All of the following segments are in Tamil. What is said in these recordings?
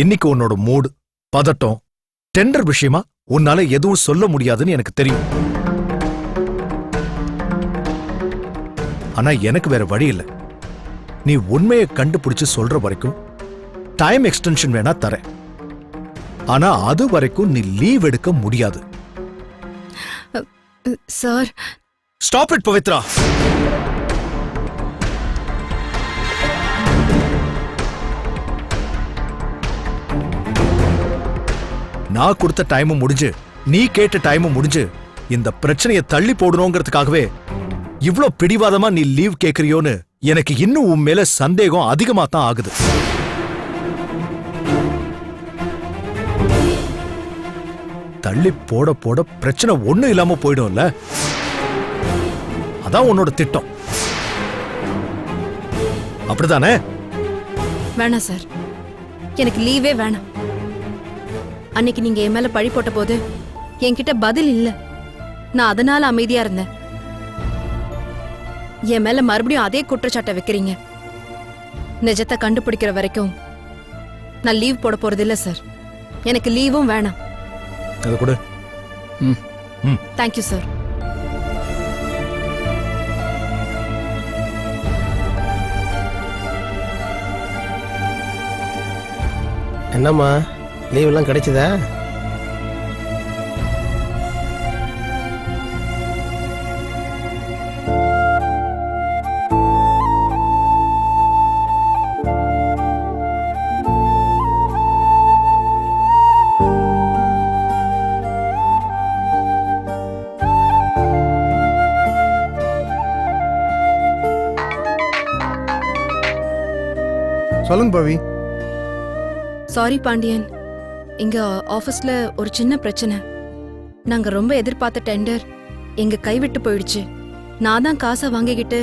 இன்னைக்கு உன்னோட மூடு பதட்டம் டெண்டர் விஷயமா உன்னால எதுவும் சொல்ல முடியாதுன்னு எனக்கு தெரியும். ஆனா எனக்கு வேற வழி இல்ல. நீ உண்மையை கண்டுபிடிச்சு சொல்ற வரைக்கும் டைம் எக்ஸ்டென்ஷன் வேணா தரேன். ஆனா அது வரைக்கும் நீ லீவ் எடுக்க முடியாது. Sir stop it Pavithra. நான் கொடுத்த டைமும் முடிஞ்சு நீ கேட்ட டைமும் முடிஞ்சு இந்த பிரச்சனையை தள்ளி போடணுங்கிறதுக்காகவே இவ்ளோ பிடிவாதமா நீ லீவ் கேக்குறியோன்னு எனக்கு இன்னும் உன் மேல சந்தேகம் அதிகமா தான் ஆகுது. தள்ளி போட போட பிரச்சனை ஒண்ணும் இல்லாம போயிடும்ல? அதான் உன்னோட திட்டம். அப்படிதானே வேணாம் சார். எனக்கு லீவே வேணாம். அன்னைக்கு நீங்க என் மேல பழி போட்ட போது என்கிட்ட பதில் இல்ல. நான் அதனால அமைதியா இருந்தேன். என் மேல மறுபடியும் அதே குற்றச்சாட்டை வைக்கிறீங்க. நிஜத்தை கண்டுபிடிக்கிற வரைக்கும் நான் லீவ் போட போறது இல்ல சார். எனக்கு லீவும் வேணாம். அதை கொடு. தேங்க்யூ சார் என்னம்மா? லீவ் எல்லாம் கிடைச்சதா? சொல்லுங்க பவி. சாரி பாண்டியன். இங்க ஆபீஸ்ல ஒரு சின்ன பிரச்சனை. நாங்க ரொம்ப எதிர்பார்த்த டெண்டர் எங்க கைவிட்டு போயிடுச்சு. நான் தான் காசை வாங்கிக்கிட்டு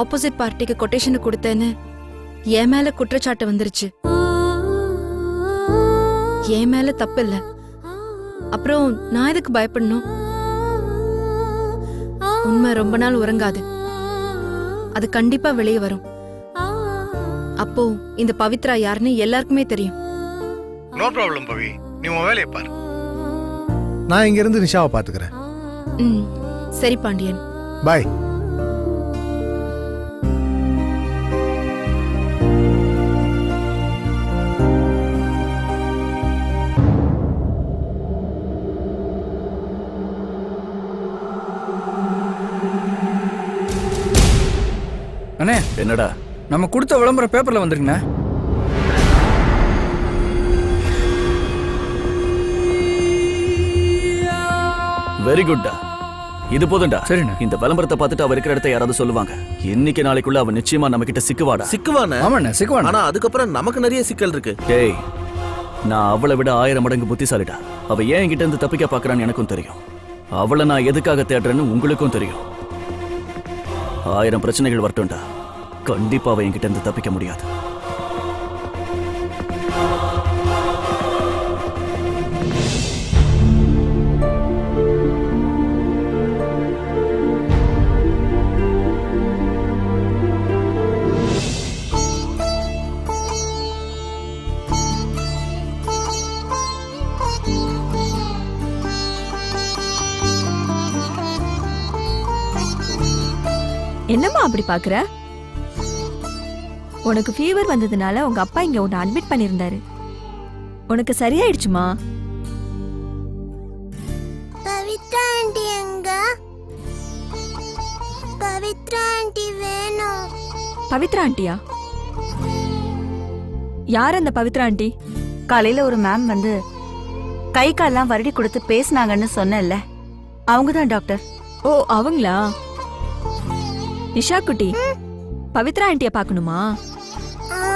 ஆப்போசிட் பார்ட்டிக்கு கொட்டேஷன் கொடுத்தேன்னு என் மேல குற்றச்சாட்டு வந்துருச்சு. என் மேல தப்பு இல்ல அப்புறம் நான் எதுக்கு பயப்படணும்? உண்மை ரொம்ப நாள் உறங்காது. அது கண்டிப்பா வெளியே வரும். அப்போ இந்த பவித்ரா யாருன்னு எல்லாருக்குமே தெரியும். No problem Pavi. நீ உன் வேலையை பாரு. நான் இங்க இருந்து நிஷாவை பாத்துக்கிறேன் ம் சரி பாண்டியன். பாய் அண்ணே என்னடா? நம்ம கொடுத்த விளம்பரம் பேப்பர்ல வந்திருக்குண்ணே வெரி குட்டா இது போதும்டா. சரிண்ணே. இந்த விளம்பரத்தை பார்த்துட்டு அவ இருக்கிற இடத்த யாராவது சொல்லுவாங்க. இன்னைக்கு நாளைக்குள்ள அவ நிச்சயமா நம்ம கிட்ட சிக்குவாடா. சிக்குவானே? ஆமாண்ணே சிக்குவாண்ணே ஆனா அதுக்கப்புறம் நமக்கு நிறைய சிக்கல் இருக்கு. டேய் நான் அவளை விட ஆயிரம் மடங்கு புத்திசாலிடா. அவ ஏன் என்கிட்ட இருந்து தப்பிக்க பாக்குறான்னு எனக்கும் தெரியும். அவளை நான் எதுக்காக தேடுறேன்னு உங்களுக்கும் தெரியும். ஆயிரம் பிரச்சனைகள் வரட்டும்டா. கண்டிப்பா அவ என்கிட்ட இருந்து தப்பிக்க முடியாது. என்னம்மா அப்படி பாக்குற? உனக்கு ஃபீவர் வந்ததுனால உங்க அப்பா இங்க உன்னை அட்மிட் பண்ணிருந்தாரு உனக்கு சரியாயிடுச்சுமா? பவித்ரா ஆண்டி எங்க? பவித்ரா ஆண்டி வேணும். பவித்ரா ஆண்டியா? யார் அந்த பவித்ரா ஆண்டி? காலையில ஒரு மேம் வந்து கை கால்லாம் வருடி கொடுத்து பேசுனாங்கன்னு சொன்னேன்ல. அவங்க தான் டாக்டர் ஓ அவங்களா? நிஷா குட்டி பவித்ரா ஆண்டிய பார்க்கணுமா?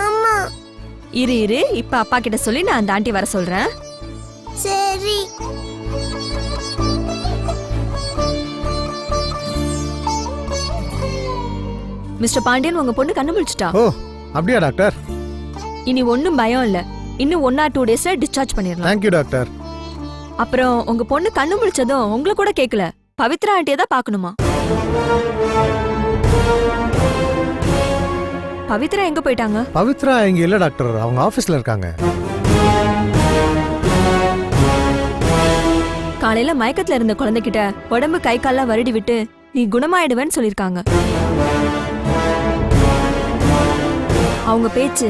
ஆமா. இரு இரு இப்ப அப்பா கிட்ட சொல்லி நான் அந்த ஆண்டி வர சொல்றேன். சரி. மிஸ்டர் பாண்டியன் உங்க பொண்ணு கண்ணு முழிச்சிட்டா? ஓ அப்படியா டாக்டர்? இனி ஒன்னும் பயம் இல்ல. இன்னும் ஒன் ஆர் டூ டேஸ்ல டிஸ்சார்ஜ் பண்ணிடலாம். Thank you doctor. அப்புறம் உங்க பொண்ணு கண்ணு முழிச்சதும் உங்களை கூட கேக்கல. பவித்ரா ஆண்டியை தான் பார்க்கணுமா? பவித்ரா எங்க போயிட்டாங்க? பவித்ரா இங்க இல்ல டாக்டர். அவங்க ஆபீஸ்ல இருக்காங்க. காலையில மயக்கத்துல இருந்த குழந்தைகிட்ட உடம்பு கை கால்லாம் வருடி விட்டு நீ குணமாயிடுவேன்னு சொல்லிருக்காங்க அவங்க பேச்சு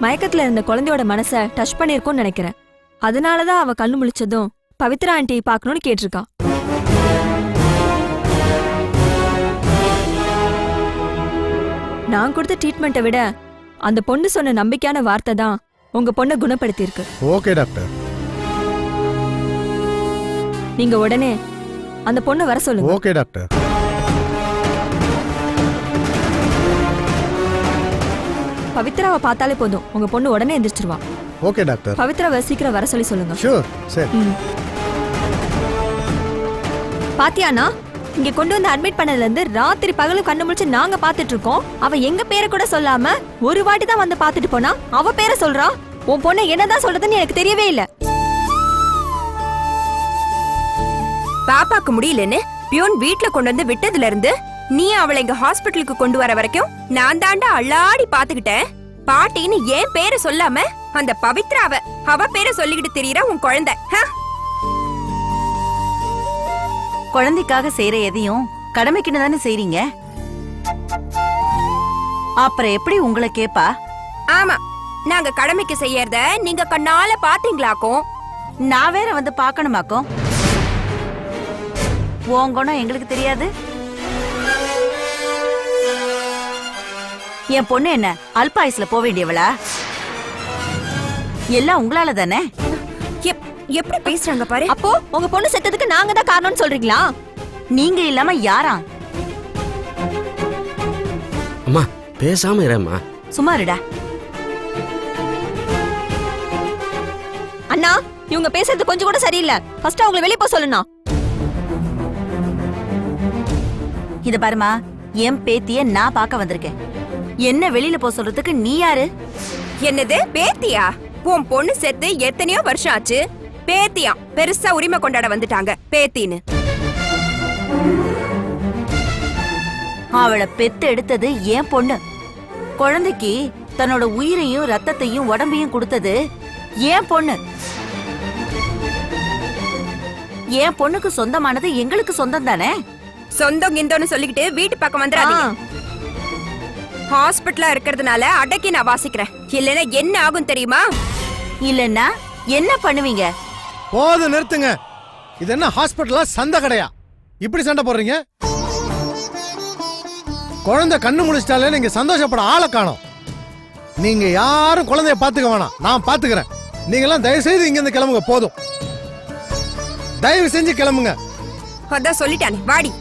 மயக்கத்துல இருந்த குழந்தையோட மனச டச் பண்ணிருக்கும்னு நினைக்கிறேன். அதனாலதான் அவ கண்ணு முழிச்சதும் பவித்ரா ஆண்டி பார்க்கணும்னு கேட்டிருக்கான் நான் கொடுத்த ட்ரீட்மெண்ட்டை விட அந்த பொண்ணு சொன்ன நம்பிக்கையான வார்த்தை தான் உங்க பொண்ணை குணப்படுத்தியிருக்கு. ஓகே டாக்டர் நீங்க உடனே அந்த பொண்ணை வர சொல்லுங்க. ஓகே டாக்டர் பவித்ராவை பார்த்தாலே போதும். உங்க பொண்ணு உடனே எந்திரிச்சிருவா. ஓகே டாக்டர் பவித்ராவை சீக்கிரம் வர சொல்லி சொல்லுங்க. ஷூர் சரி ம். இங்க கொண்டு வந்து அட்மிட் பண்ணதுல இருந்து ராத்திரி பகலும் கண்ணு முடிச்சு நாங்க பாத்துட்டு இருக்கோம். அவ எங்க பேரை கூட சொல்லாம ஒரு வாட்டி தான் வந்து பாத்துட்டு போனா? அவ பேரை சொல்றா? உன் பொண்ணு என்னதான் சொல்றதுன்னு எனக்கு தெரியவே இல்ல. பாப்பாக்கு முடியலன்னு பியூன் வீட்ல கொண்டு வந்து விட்டதுல இருந்து நீ அவளை இங்க ஹாஸ்பிட்டலுக்கு கொண்டு வர வரைக்கும் நான் தாண்டா அள்ளாடி பாத்துக்கிட்டேன் பாட்டின்னு ஏன் பேரை சொல்லாம அந்த பவித்ராவ அவ பேரை சொல்லிக்கிட்டு தெரியற உன் குழந்தை? குழந்தைக்காக செய்யற எதையும் கடமைக்குன்னு தானே செய்றீங்க? அப்புறம் எப்படி உங்களை கேப்பா? ஆமா நாங்க கடமைக்கு செய்யறத நீங்க கண்ணால பாத்தீங்களாக்கும். நான் வேற வந்து பார்க்கணுமாக்கும் உன் குணம் எங்களுக்கு தெரியாது. என் பொண்ணு என்ன அல்பாயுஸ்ல போக வேண்டியவளா? எல்லாம் உங்களால தானே? எப்படி பேசுறாங்க பாரு? அப்போ உங்க பொண்ணு செத்ததுக்கு நாங்க தான் காரணம்னு சொல்றீங்களா? நீங்க இல்லாம யாரா? அம்மா பேசாம இருமா? சும்மா இருடா. அண்ணா இவங்க பேசுறது கொஞ்சம் கூட சரியில்லை. ஃபர்ஸ்ட் அவங்களை வெளியே போக சொல்லணும் இத பாருமா என் பேத்திய நான் பார்க்க வந்திருக்கேன். என்ன வெளியில போக சொல்றதுக்கு நீ யாரு? என்னது பேத்தியா? உன் பொண்ணு செத்து எத்தனையோ வருஷம் ஆச்சு. பேத்தியா பெருசா உரிமை கொண்டாட வந்துட்டாங்க பேத்தின்னு. அவளை பெத்து எடுத்தது என் பொண்ணு. குழந்தைக்கு தன்னோட உயிரையும் ரத்தத்தையும் உடம்பையும் கொடுத்தது என் பொண்ணு. என் பொண்ணுக்கு சொந்தமானது எங்களுக்கு சொந்தம் தானே சொந்தம் கிந்தோன்னு சொல்லிக்கிட்டு வீட்டு பக்கம் வந்துடாதீங்க. ஹாஸ்பிட்டலா இருக்கிறதுனால அடக்கி நான் வாசிக்கிறேன். இல்லைன்னா என்ன ஆகும் தெரியுமா? இல்லன்னா என்ன பண்ணுவீங்க? போதும் நிறுத்துங்க. இது என்ன ஹாஸ்பிட்டலா? சந்தை கடையா? இப்படி சண்டை போடுறீங்க? குழந்தை கண்ணு முடிச்சிட்டாலே நீங்க சந்தோஷப்பட ஆளை காணும். நீங்க யாரும் குழந்தைய பாத்துக்க வேணாம். நான் பாத்துக்கிறேன் நீங்க எல்லாம் தயவு செய்து இங்க இருந்து கிளம்புங்க. போதும். தயவு செஞ்சு கிளம்புங்க. அதான் சொல்லிட்டானே. வாடி.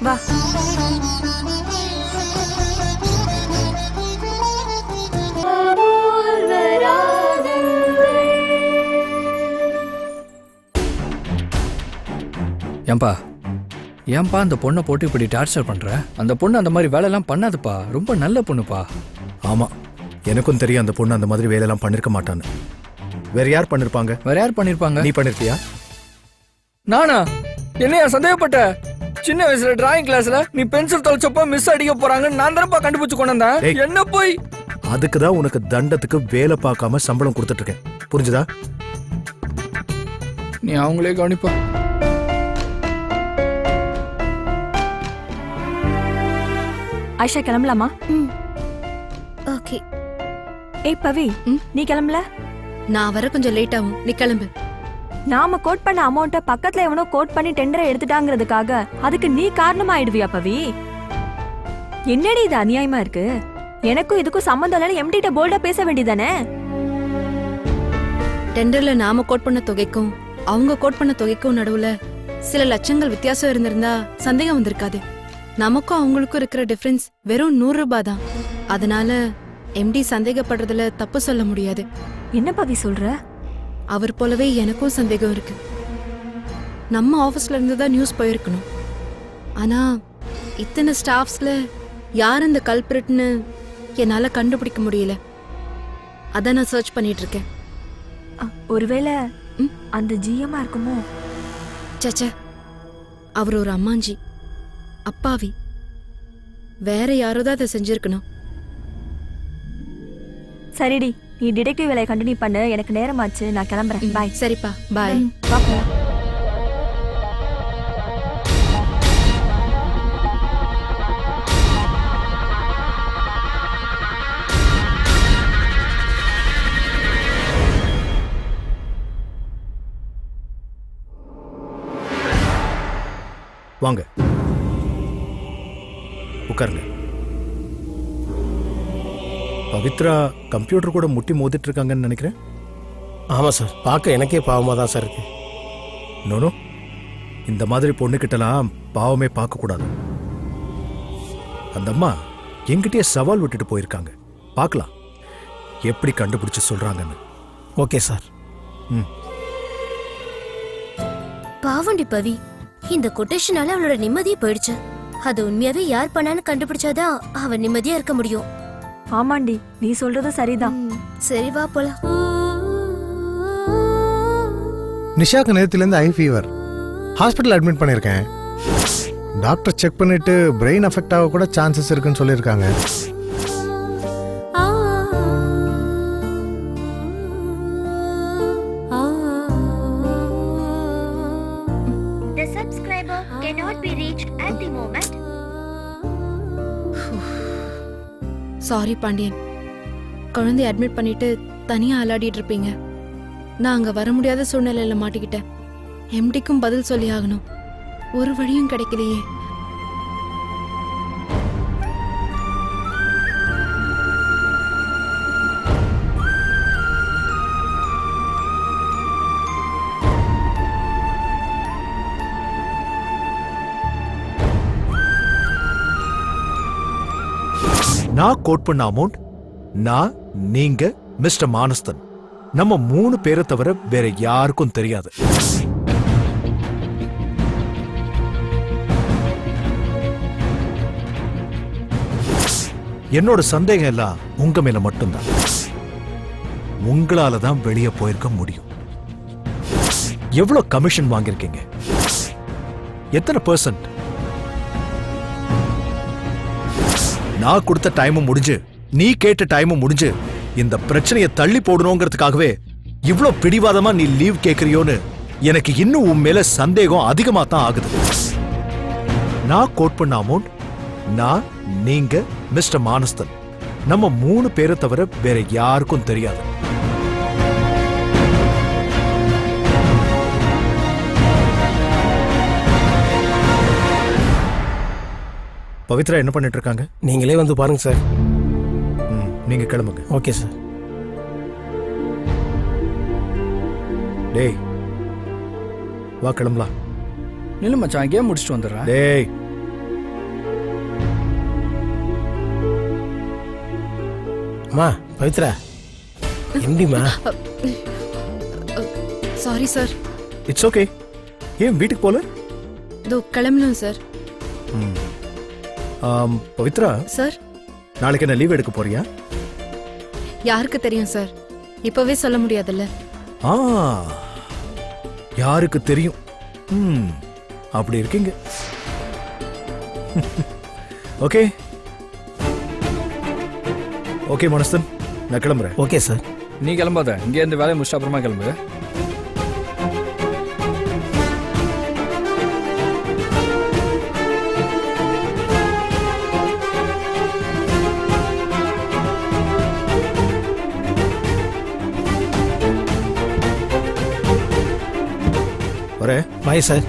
வா. ஏன்பா? ஏன்பா அந்த பொண்ணை போட்டு இப்படி டார்ச்சர் பண்ற? அந்த பொண்ணு அந்த மாதிரி வேலையெல்லாம் பண்ணாதுப்பா. ரொம்ப நல்ல பொண்ணுப்பா. ஆமா. எனக்கும் தெரியும் அந்த பொண்ணு அந்த மாதிரி வேலையெல்லாம் பண்ணிருக்க மாட்டான்னு. வேற யார் பண்ணிருப்பாங்க? வேற யார் பண்ணிருப்பாங்க? நீ பண்ணிருப்பியா நானா? என்னையா சந்தேகப்பட்ட? சின்ன வயசுல டிராயிங் கிளாஸ்ல நீ பென்சில் தொலைச்சப்ப மிஸ் அடிக்க போறாங்கன்னு நான் தானப்பா கண்டுபிடிச்சு கொண்டு வந்தேன் டேய். என்ன போய்? அதுக்கு தான் உனக்கு தண்டத்துக்கு வேலை பார்க்காம சம்பளம் கொடுத்துட்டு இருக்கேன். புரிஞ்சுதா? நீ அவங்களே கவனிப்பா. ஆயிஷா கிளம்பலாமா? ஓகே. ஏய் பவி? நீ கிளம்பல? நான் வர கொஞ்சம் லேட் ஆகும். நீ கிளம்பு. நாம கோட் பண்ண அமௌண்ட்ட பக்கத்துல எவனோ கோட் பண்ணி டெண்டரை எடுத்துட்டாங்கிறதுக்காக அதுக்கு நீ காரணமாயிடுவியா பவி? என்னடி இது அநியாயமா இருக்கு? எனக்கும் இதுக்கும் சம்மந்தம் இல்லைன்னு எம்டிட்ட போல்டா பேச வேண்டியதானே? டெண்டர்ல நாம கோட் பண்ண தொகைக்கும் அவங்க கோட் பண்ண தொகைக்கும் நடுவுல சில லட்சங்கள் வித்தியாசம் இருந்திருந்தா சந்தேகம் வந்திருக்காது. நமக்கும் அவங்களுக்கும் இருக்கிற டிஃபரன்ஸ் வெறும் நூறு ரூபாய் தான் அதனால எம்டி சந்தேகப்படுறதுல தப்பு சொல்ல முடியாது. என்ன பவி சொல்ற? அவர் போலவே எனக்கும் சந்தேகம் இருக்கு. நம்ம ஆபீஸ்ல இருந்து தான் நியூஸ் போயிருக்கணும். ஆனா இத்தனை ஸ்டாஃப்ஸ்ல யார் இந்த கல்பிரிட்னு என்னால கண்டுபிடிக்க முடியல. அதான் நான் சர்ச் பண்ணிட்டு இருக்கேன். ஒருவேளை? அந்த ஜிஎம்மா இருக்குமோ? சச்ச அவர் ஒரு அம்மாஞ்சி. அப்பாவி. வேற யாரோ தான் அதை செஞ்சிருக்கணும்? சரிடி நீ டிடெக்டிவ் வேலையை கண்டினியூ பண்ணு. எனக்கு நேரமாச்சு. நான் கிளம்புறேன். பாய் சரிப்பா. பாய் பாப்போம் வாங்க. உட்காருங்க. பவித்ரா கம்ப்யூட்டர் கூட முட்டி மோதிட்டு இருக்காங்கன்னு நினைக்கிறேன்? ஆமாம் சார். பார்க்க எனக்கே பாவமாக தான் சார் இருக்கு. நோனோ இந்த மாதிரி பொண்ணுக்கிட்டலாம் பாவமே பார்க்க கூடாது அந்த அம்மா என்கிட்டயே சவால் விட்டுட்டு போயிருக்காங்க. பார்க்கலாம். எப்படி கண்டுபிடிச்சு சொல்றாங்கன்னு. Okay sir. பாவண்டி பவி இந்த கொட்டேஷனால அவளோட நிம்மதியே போயிடுச்சு. அது உண்மையாவே யார் பண்ணான்னு கண்டுபிடிச்சாதான் அவ நிம்மதியா இருக்க முடியும். ஆமாண்டி நீ சொல்றது சரிதான். சரி வா போலாம். நிஷாக்கு நேரத்துலேருந்து ஐ ஃபீவர் ஹாஸ்பிட்டல் அட்மிட் பண்ணியிருக்கேன் டாக்டர் செக் பண்ணிட்டு பிரெயின் அஃபெக்ட் ஆக கூட சான்சஸ் இருக்குன்னு சொல்லியிருக்காங்க. சாரி பாண்டியன். குழந்தைய அட்மிட் பண்ணிட்டு தனியா அலாடிட்டு இருப்பீங்க. நான் அங்க வர முடியாத சூழ்நிலையில மாட்டிக்கிட்டேன். எம்டிக்கும் பதில் சொல்லி ஆகணும் ஒரு வழியும் கிடைக்கலையே. நான் கோட் பண்ண அமௌண்ட் நான் நீங்க மிஸ்டர் மானஸ்தன். நம்ம மூணு பேரை தவிர வேற யாருக்கும் தெரியாது. என்னோட சந்தேகம் எல்லாம் உங்க மேல மட்டும்தான். உங்களால தான் வெளியே போயிருக்க முடியும். எவ்வளவு கமிஷன் வாங்கியிருக்கீங்க? எத்தனை பர்சன்ட் நான் கொடுத்த டைமும் முடிஞ்சு நீ கேட்ட டைமும் முடிஞ்சு இந்த பிரச்சனையை தள்ளி போடணுங்கிறதுக்காகவே இவ்ளோ பிடிவாதமா நீ லீவ் கேட்குறியோன்னு எனக்கு இன்னும் உன் மேல சந்தேகம் அதிகமா தான் ஆகுது. நான் கோட் பண்ண அமௌண்ட் நான் நீங்க மிஸ்டர் மானஸ்தன். நம்ம மூணு பேரை தவிர வேற யாருக்கும் தெரியாது. பவித்ரா என்ன பண்ணிட்டு இருக்காங்க நீங்களே வந்து பாருங்க சார். நீங்க கிளம்புங்க. Okay sir. டேய் வா கிளம்பலாம். நில்லு மச்சான் கேம் முடிச்சுட்டு வந்துடுறேன் டேய். அம்மா பவித்ரா. எப்படிம்மா சாரி சார் இட்ஸ் ஓகே ஏன் வீட்டுக்கு போல? இதோ கிளம்பணும் சார் ம். பவித்ரா? சார்? நாளைக்கு என்ன லீவ் எடுக்க போறியா? யாருக்கு தெரியும் சார்? இப்பவே சொல்ல முடியாதுல்ல. ஆ யாருக்கு தெரியும்? ம் அப்படி இருக்கீங்க. ஓகே. ஓகே மனஸ்தன் நான் கிளம்புறேன். Okay sir. நீ கிளம்பாத. இங்கே இருந்து வேலையை முடிச்சுட்டு அப்புறமா கிளம்பு. பாய் சார்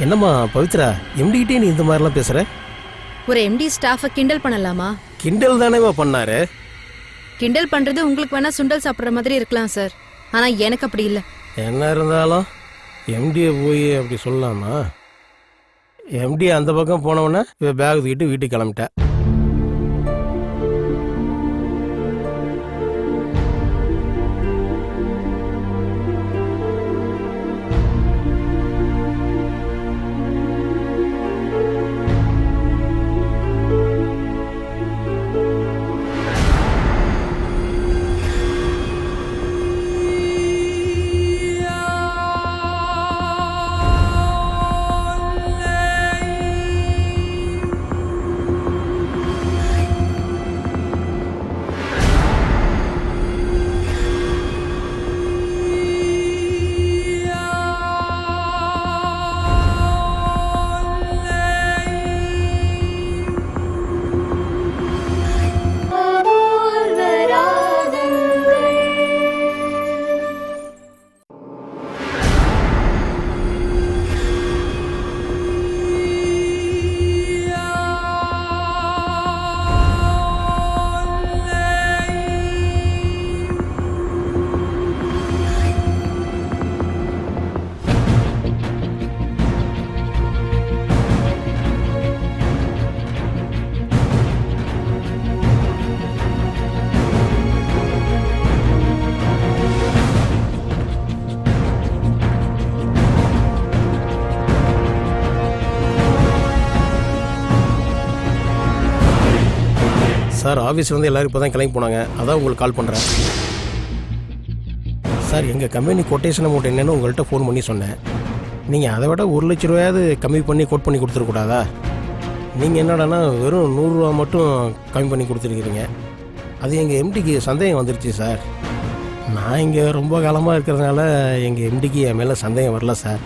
என்னம்மா பவித்ரா எம்டிகிட்டே நீ இந்த மாதிரிலாம் பேசுற? ஒரு எம்டி ஸ்டாஃபை கிண்டல் பண்ணலாமா? கிண்டல் தானேவா பண்ணாரு. கிண்டல் பண்றது உங்களுக்கு வேணா சுண்டல் சாப்பிடுற மாதிரி இருக்கலாம் சார் ஆனா எனக்கு அப்படி இல்ல. என்ன இருந்தாலும் எம்டியை போய் அப்படி சொல்லலாமா எம்டி அந்த பக்கம் போனவொடனே பேக் தூக்கிட்டு வீட்டுக்கு கிளம்பிட்டேன் சார் ஆஃபீஸ் வந்து இப்போ தான் கிளம்பி போனாங்க. அதான் உங்களுக்கு கால் பண்ணுறேன் சார் எங்கள் கம்பெனி கொட்டேஷன் அமௌண்ட் என்னென்னு உங்கள்கிட்ட ஃபோன் பண்ணி சொன்னேன். நீங்கள் அதை விட ஒரு லட்ச ரூபாயாவது கம்மி பண்ணி கோட் பண்ணி கொடுத்துருக்கூடாதா நீங்கள் என்னடான்னா வெறும் நூறுரூவா மட்டும் கம்மி பண்ணி கொடுத்துருக்கிறீங்க. அது எங்கள் எம்டிக்கு சந்தேகம் வந்துருச்சு சார். நான் இங்கே ரொம்ப காலமாக இருக்கிறதுனால எங்கள் எம்டிக்கு என் மேலே சந்தேகம் வரல சார்.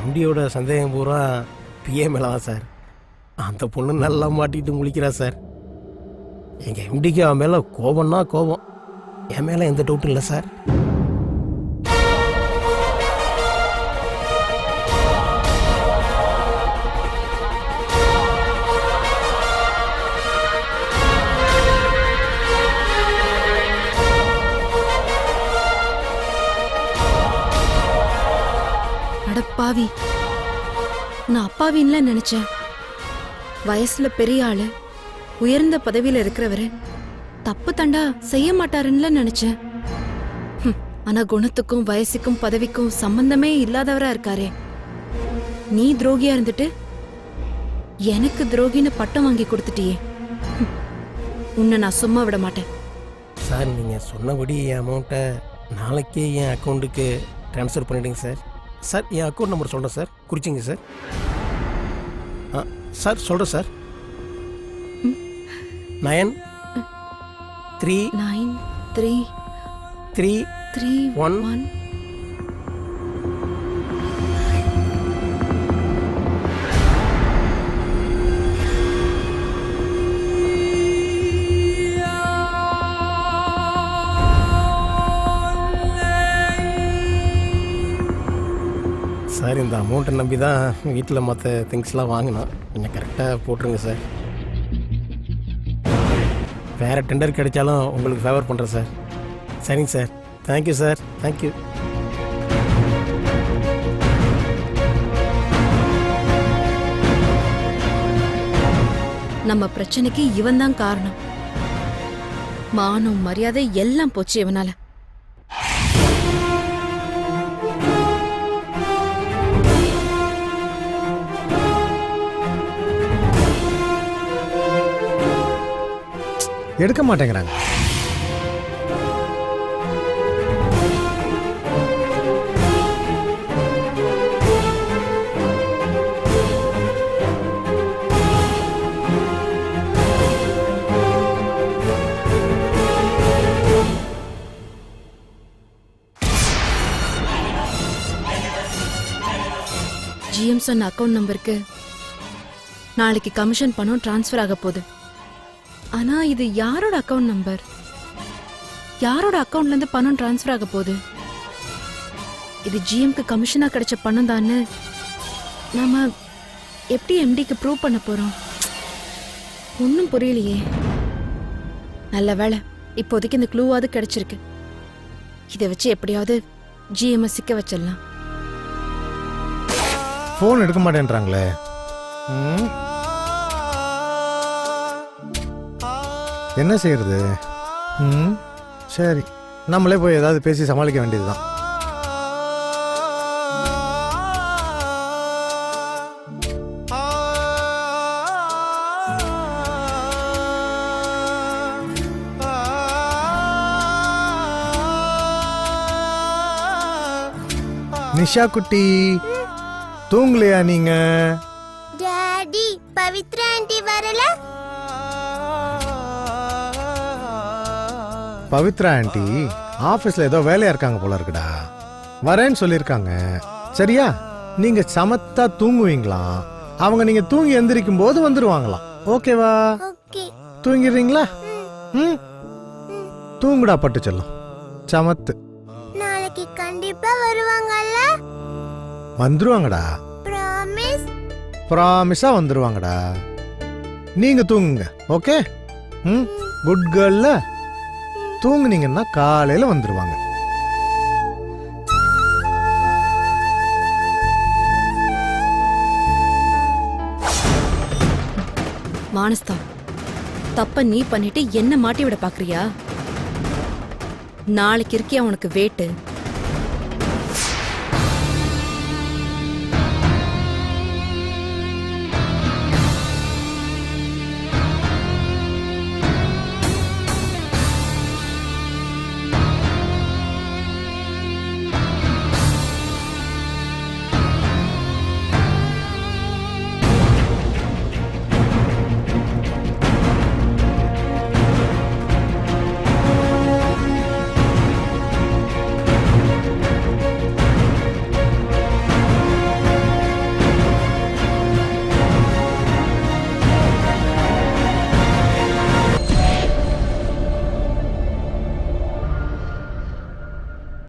எம்டியோட சந்தேகம் பூரா பிஏ மேலே தான் சார். அந்த பொண்ணு நல்லா மாட்டிக்கிட்டு முழிக்கிறா சார். எங்கள் எம்டிக்கு அவன் மேலே கோபம்னா கோபம் என் மேலே எந்த டவுட்டும் இல்லை சார் அடப்பாவி நான் அப்பாவின்ல நினைச்சேன். வயசுல பெரிய ஆளு. உயர்ந்த பதவியில இருக்கிறவரு தப்பு தண்டா செய்ய மாட்டாருன்னு நினைச்சேன். ஆனா குணத்துக்கும் வயசுக்கும் பதவிக்கும் சம்பந்தமே இல்லாதவரா இருக்காரே. நீ துரோகியா இருந்துட்டு எனக்கு துரோகின்னு பட்டம் வாங்கி கொடுத்துட்டியே. உன்னை நான் சும்மா விட மாட்டேன். சார் நீங்கள் சொன்னபடி என் அமௌண்ட்டை நாளைக்கே என் அக்கௌண்ட்டுக்கு ட்ரான்ஸ்ஃபர் பண்ணிவிடுங்க சார். சார் என் அக்கௌண்ட் நம்பர் சொல்கிறேன் சார். குறிச்சிங்க சார். ஆ சார் சொல்கிறேன் sir. Nine three nine three three three One. One sir இந்த அமௌண்ட்டை நம்பி தான் வீட்டில் மற்ற திங்ஸ்லாம் வாங்கினோம். கொஞ்சம் கரெக்டாக போட்டுருங்க சார் வேறு டெண்டர் கிடைச்சாலும் உங்களுக்கு ஃபேவர் பண்ணுறேன் சார் சரிங்க சார் தேங்க்யூ சார் தேங்க்யூ நம்ம பிரச்சனைக்கு இவன் தான் காரணம். மானம் மரியாதை எல்லாம் போச்சு இவனால. எடுக்க மாட்டேங்கிறாங்க. ஜிஎம் சொன்ன அக்கவுண்ட் நம்பருக்கு நாளைக்கு கமிஷன் பணம் டிரான்ஸ்ஃபர் ஆக போகுது. ஆனா இது யாரோட அக்கவுண்ட் நம்பர் யாரோட அக்கவுண்ட்ல இருந்து பணம் டிரான்ஸ்ஃபர் ஆக போகுது? இது ஜிஎம்க்கு கமிஷனா கிடைச்ச பணம் தான்னு நாம எப்படி எம்டிக்கு ப்ரூவ் பண்ண போறோம்? ஒன்றும் புரியலையே. நல்ல வேலை இப்போதைக்கு இந்த க்ளூவாவது கிடைச்சிருக்கு. இதை வச்சு எப்படியாவது ஜிஎம் சிக்க வச்சிடலாம். ஃபோன் எடுக்க மாட்டேன்றாங்களே. என்ன செய்யறது? ம் சரி. நம்மளே போய் ஏதாவது பேசி சமாளிக்க வேண்டியது தான் நிஷா குட்டி தூங்கலையா நீங்க? டாடி பவித்ரா ஆண்டி வரல? பவித்ரா ஆண்டி ஆபீஸ்ல ஏதோ வேலையா இருக்காங்க போல இருக்குடா. வரேன்னு சொல்லியிருக்காங்க. சரியா? நீங்க சமத்தா தூங்குவீங்களாம் அவங்க நீங்க தூங்கி எந்திரிக்கும் போது வந்துருவாங்களாம். ஓகேவா? ஓகே. தூங்கிடுறீங்களா? ம். தூங்குடா பட்டு செல்லம். சமத்து. நாளைக்கு கண்டிப்பா வருவாங்கல்ல? வந்துருவாங்கடா. ப்ராமிஸ் ப்ராமிஸா வந்துருவாங்கடா. நீங்க தூங்குங்க. ஓகே? ம்? குட் கேர்ள்ல தூங்குனீங்கன்னா காலையில வந்துருவாங்க. மானஸ்தா தப்ப நீ பண்ணிட்டு என்ன மாட்டி விட பாக்குறியா? நாளைக்கு இருக்கியா உனக்கு வேட்டு?